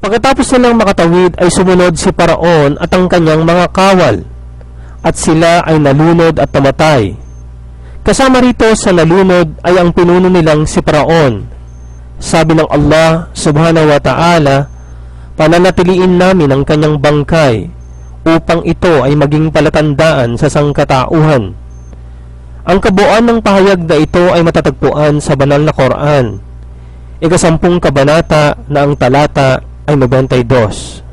Pagkatapos nilang makatawid ay sumunod si Paraon at ang kanyang mga kawal at sila ay nalunod at tamatay. Kasama rito sa nalunod ay ang pinuno nilang si Paraon. Sabi ng Allah subhanahu wa ta'ala, pananatiliin namin ang kanyang bangkay upang ito ay maging palatandaan sa sangkatauhan. Ang kabuuan ng pahayag na ito ay matatagpuan sa banal na Quran. Ikasampung kabanata na ang talata ay 92.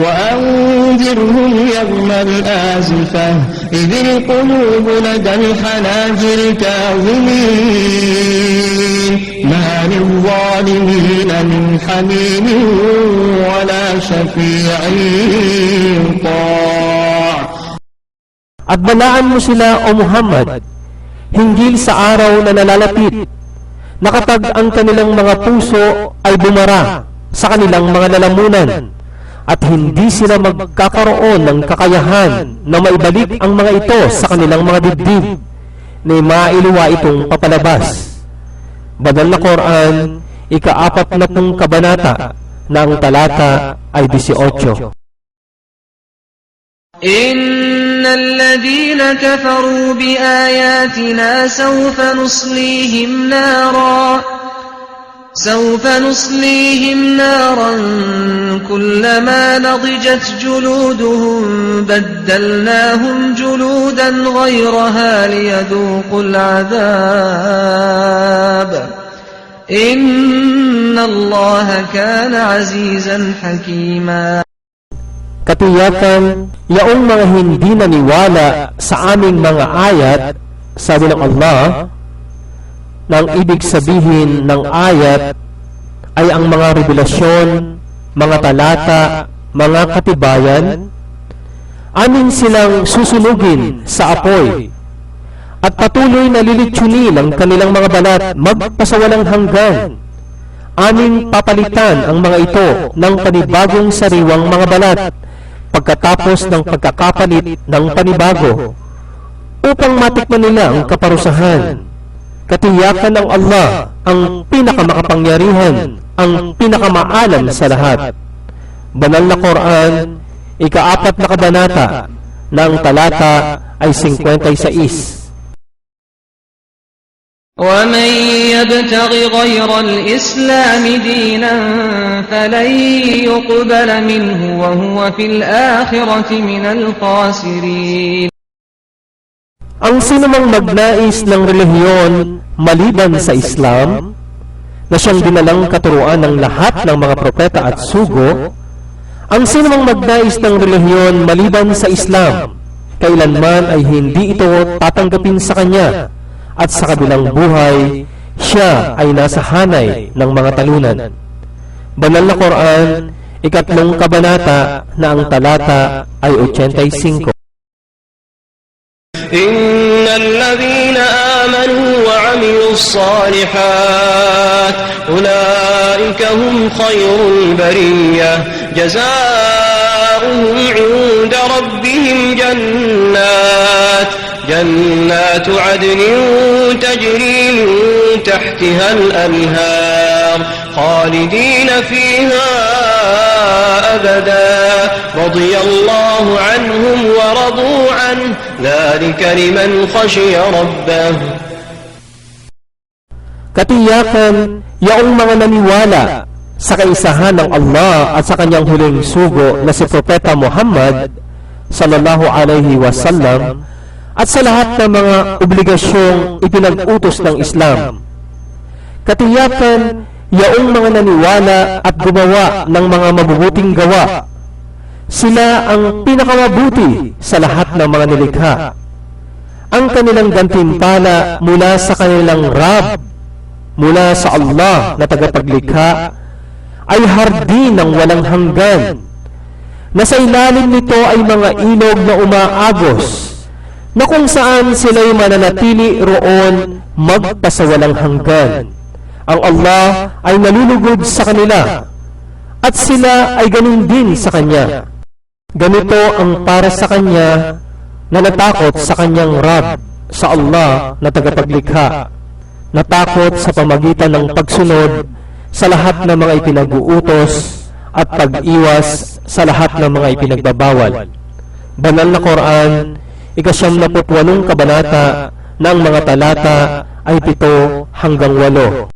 وأنذرهم يوم الآزفة إذ القلوب لدى الحناجر كاظمين ما للظالمين من حميم ولا شفيع يطاع At balaan mo sila o Muhammad, hinggil sa araw na nalalapit, na kapag ang kanilang mga puso ay bumara sa kanilang mga lalamunan, at hindi sila magkakaroon ng kakayahan na maibalik ang mga ito sa kanilang mga dibdib, na mailuwa itong papalabas. Banal na Quran, ikaapat na pong kabanata, na talata ay 18. إن الذين كفروا بآياتنا سوف نصليهم نارا سوف نصليهم نارا كلما نضجت جلودهم بدلناهم جلودا غيرها ليذوقوا العذاب إن الله كان عزيزا حكيما Katiyakan, yaong mga hindi naniwala sa aming mga ayat, sabi ng Allah, nang ibig sabihin ng ayat ay ang mga revelasyon, mga talata, mga katibayan, amin silang susunugin sa apoy at patuloy na lilitsunin ang kanilang mga balat magpasawalang hanggan. Aming papalitan ang mga ito ng panibagong sariwang mga balat pagkatapos ng pagkakapalit ng panibago upang matikman nila ang kaparusahan. Katiyakan ng Allah ang pinakamakapangyarihan, ang pinakamaalam sa lahat. Banal na Quran, ikaapat na kabanata, na ang talata ay 56. ومن يبتغ غير الإسلام دينا فلن يقبل منه وهو في الآخرة من الخاسرين Ang sinumang magnais ng relihiyon maliban sa Islam, na siyang dinalang katuruan ng lahat ng mga propeta at sugo, ang sinumang magnais ng relihiyon maliban sa Islam, kailanman ay hindi ito tatanggapin sa kanya, at sa kabilang buhay, siya ay nasa hanay ng mga talunan. Banal na Quran, ikatlong kabanata na ang talata ay 85. إن الذين آمنوا وعملوا الصالحات أولئك هم خير البرية جزاؤهم عند ربهم جنات جنات عدن تجري من تحتها الأنهار خالدين فيها أبدا رضي الله عنهم ورضوا عنه ذلك لمن خشي ربه Katiyakan, yaong mga naniwala sa kaisahan ng Allah at sa kanyang huling sugo na si Propeta Muhammad sallallahu alaihi wasallam at sa lahat ng mga obligasyong ipinag-utos ng Islam. Katiyakan, yaong mga naniwala at gumawa ng mga mabubuting gawa. Sila ang pinakamabuti sa lahat ng mga nilikha. Ang kanilang gantimpala mula sa kanilang Rab mula sa Allah na tagapaglikha ay hardin ng walang hanggan na sa ilalim nito ay mga ilog na umaagos na kung saan sila'y mananatili roon magpasawalang hanggan. Ang Allah ay nalulugod sa kanila at sila ay ganun din sa Kanya. Ganito ang para sa Kanya na natakot sa Kanyang Rab, sa Allah na tagapaglikha natakot sa pamagitan ng pagsunod sa lahat ng mga ipinag-uutos at pag-iwas sa lahat ng mga ipinagbabawal. Banal na Quran, ikasyam na walong kabanata ng mga talata ay pito hanggang walo.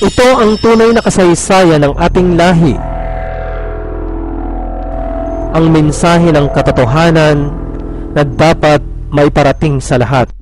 Ito ang tunay na kasaysayan ng ating lahi. Ang mensahe ng katotohanan na dapat maiparating sa lahat.